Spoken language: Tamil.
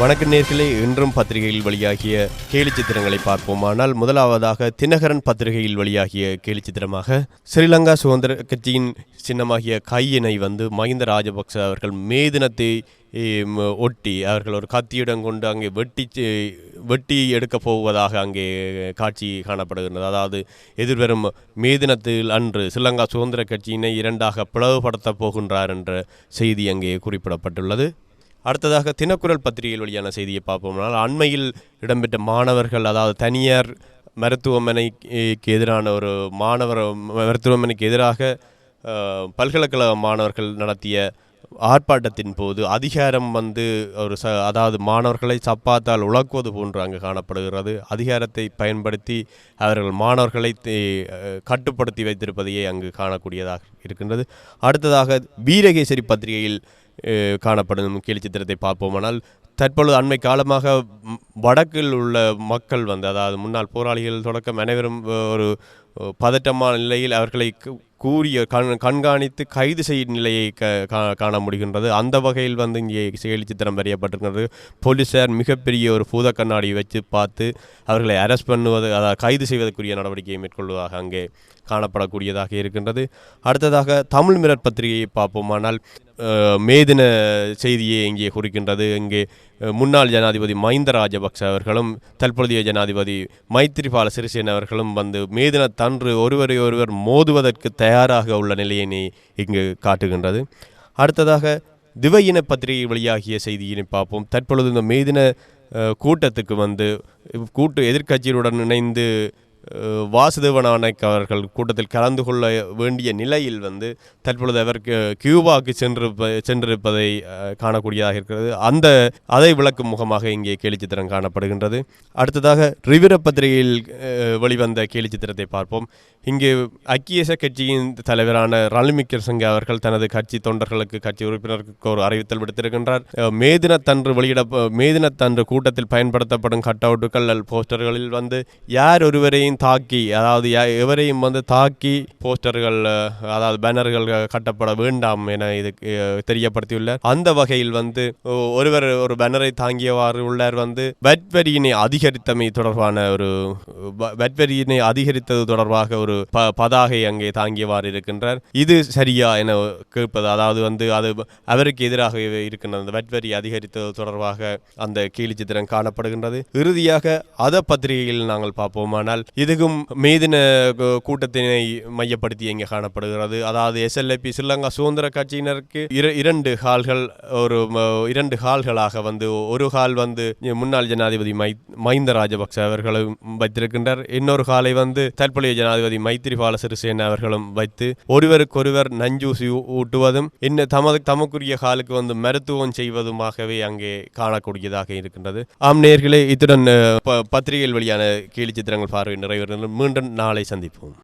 வணக்க நேர்களே இன்றும் பத்திரிகையில் வெளியாகிய கேலி சித்திரங்களை பார்ப்போம். ஆனால் முதலாவதாக தினகரன் பத்திரிகையில் வெளியாகிய கேலி சித்திரமாக ஸ்ரீலங்கா சுதந்திர கட்சியின் சின்னமாகிய கையினை வந்து மஹிந்த ராஜபக்ச அவர்கள் மே தினத்தை ஒட்டி அவர்கள் ஒரு கத்தியுடன் கொண்டு அங்கே வெட்டி வெட்டி எடுக்கப் போவதாக அங்கே காட்சி காணப்படுகின்றது. அதாவது எதிர்வரும் மே தினத்தில் அன்று ஸ்ரீலங்கா சுதந்திர கட்சியினை இரண்டாக பிளவுபடுத்தப் போகின்றார் என்ற செய்தி அங்கே குறிப்பிடப்பட்டுள்ளது. அடுத்ததாக தினக்குரல் பத்திரிகையில் வெளியான செய்தியை பார்ப்போம்னால் அண்மையில் இடம்பெற்ற மாணவர்கள் அதாவது தனியார் மருத்துவமனைக்கு எதிரான ஒரு மாணவர் மருத்துவமனைக்கு எதிராக பல்கலைக்கழக மாணவர்கள் நடத்திய ஆர்ப்பாட்டத்தின் போது அதிகாரம் வந்து ஒரு ச அதாவது மாணவர்களை சப்பாத்தால் உழக்குவது போன்று அங்கு காணப்படுகிறது. அதிகாரத்தை பயன்படுத்தி அவர்கள் மாணவர்களை தே- கட்டுப்படுத்தி வைத்திருப்பதையே அங்கு காணக்கூடியதாக இருக்கின்றது. அடுத்ததாக வீரகேசரி பத்திரிகையில் காணப்படும் கேலிச்சித்திரத்தை பார்ப்போமானால் தற்பொழுது அண்மை காலமாக வடக்கில் உள்ள மக்கள் வந்து அதாவது முன்னாள் போராளிகள் தொடக்கம் அனைவரும் ஒரு பதட்டமான நிலையில் அவர்களை கூறிய கண் கண்காணித்து கைது செய்யும் நிலையை க கா- காண முடிகின்றது. அந்த வகையில் வந்து இங்கே செயலி சித்திரம் வரையப்பட்டிருக்கிறது. போலீஸார் மிகப்பெரிய ஒரு பூத கண்ணாடி வச்சு பார்த்து அவர்களை அரெஸ்ட் பண்ணுவது அதாவது கைது செய்வதற்குரிய நடவடிக்கையை மேற்கொள்வதாக அங்கே காணப்படக்கூடியதாக இருக்கின்றது. அடுத்ததாக தமிழ் மிரர் பத்திரிகையை பார்ப்போமானால் மேதின செய்தியை இங்கே குறிக்கின்றது. இங்கே முன்னாள் ஜனாதிபதி மஹிந்த ராஜபக்ச அவர்களும் தற்பொழுதைய ஜனாதிபதி மைத்திரிபால சிறிசேன அவர்களும் வந்து மேதின தன்று ஒருவரை ஒருவர் மோதுவதற்கு தயாராக உள்ள நிலையினை இங்கு காட்டுகின்றது. அடுத்ததாக திவையின பத்திரிகை வெளியாகிய செய்தியினை பார்ப்போம். தற்பொழுது இந்த மேதின கூட்டத்துக்கு வந்து கூட்டு எதிர்க்கட்சியுடன் இணைந்து அஹ், வாசுதேவ அவர்கள் கூட்டத்தில் கலந்து கொள்ள வேண்டிய நிலையில் வந்து தற்பொழுது அவர் கியூபாவுக்கு சென்றிருப்ப சென்றிருப்பதை காணக்கூடியதாக இருக்கிறது. அந்த அதை விளக்கும் முகமாக இங்கே கேலிச்சித்திரம் காணப்படுகின்றது. அடுத்ததாக ரிவிர பத்திரிகையில் வெளிவந்த கேலிச்சித்திரத்தை பார்ப்போம். இங்கு ஐக்கிய கட்சியின் தலைவரான ரணில் அவர்கள் தனது கட்சி தொண்டர்களுக்கு கட்சி உறுப்பினருக்கு ஒரு அறிவித்தல் விடுத்திருக்கின்றார். மேதினத்தன்று மே தினத்தன்று வெளியிட மே தினத்தன்று கூட்டத்தில் பயன்படுத்தப்படும் கட் அவுட்டுகள் போஸ்டர்களில் வந்து யார் ஒருவரையும் தாக்கி அதாவது யா- எவரையும் வந்து தாக்கி போஸ்டர்கள் அதாவது பேனர்கள் கட்டப்பட வேண்டாம் என இது தெரியப்படுத்தியுள்ளார். அந்த வகையில் வந்து ஒருவர் ஒரு பேனரை தாங்கியவாறு உள்ளார் வந்து வட்வரியினை அதிகரித்தமை தொடர்பான ஒரு வ- வட்வரியினை அதிகரித்தது தொடர்பாக ஒரு ப பதாகை அங்கே தாங்கியவாறு இருக்கின்றார். இது சரியா என கேட்பது அதாவது வந்து அது அவருக்கு எதிராக இருக்கின்ற அந்த வட்வரி அதிகரித்தது தொடர்பாக அந்த கேலி சித்திரம் காணப்படுகின்றது. இறுதியாக அத பத்திரிகையில் நாங்கள் பார்ப்போமானால் இதுக்கும் மேதின கூட்டத்தினை மையப்படுத்தி இங்கே காணப்படுகிறது. அதாவது எஸ்எல்ஏபி ஸ்ரீலங்கா சுதந்திர கட்சியினருக்கு இர- இரண்டு ஹால்கள் ஒரு இரண்டு ஹால்களாக வந்து ஒரு ஹால் வந்து முன்னாள் ஜனாதிபதி மை மஹிந்த ராஜபக்ச அவர்களும் வைத்திருக்கின்றார். இன்னொரு ஹாலை வந்து தற்போதைய ஜனாதிபதி மைத்திரிபால சிறிசேன அவர்களும் வைத்து ஒருவருக்கொருவர் நஞ்சூசி ஊட்டுவதும் இன்னும் தமது தமக்குரிய காலுக்கு வந்து மருத்துவம் செய்வதுமாகவே அங்கே காணக்கூடியதாக இருக்கின்றது. ஆம் நேர்களே இத்துடன் பத்திரிகையில் வெளியான கேலி சித்திரங்கள் பார்வை நிறைவேறும் மீண்டும் நாளை சந்திப்போம்.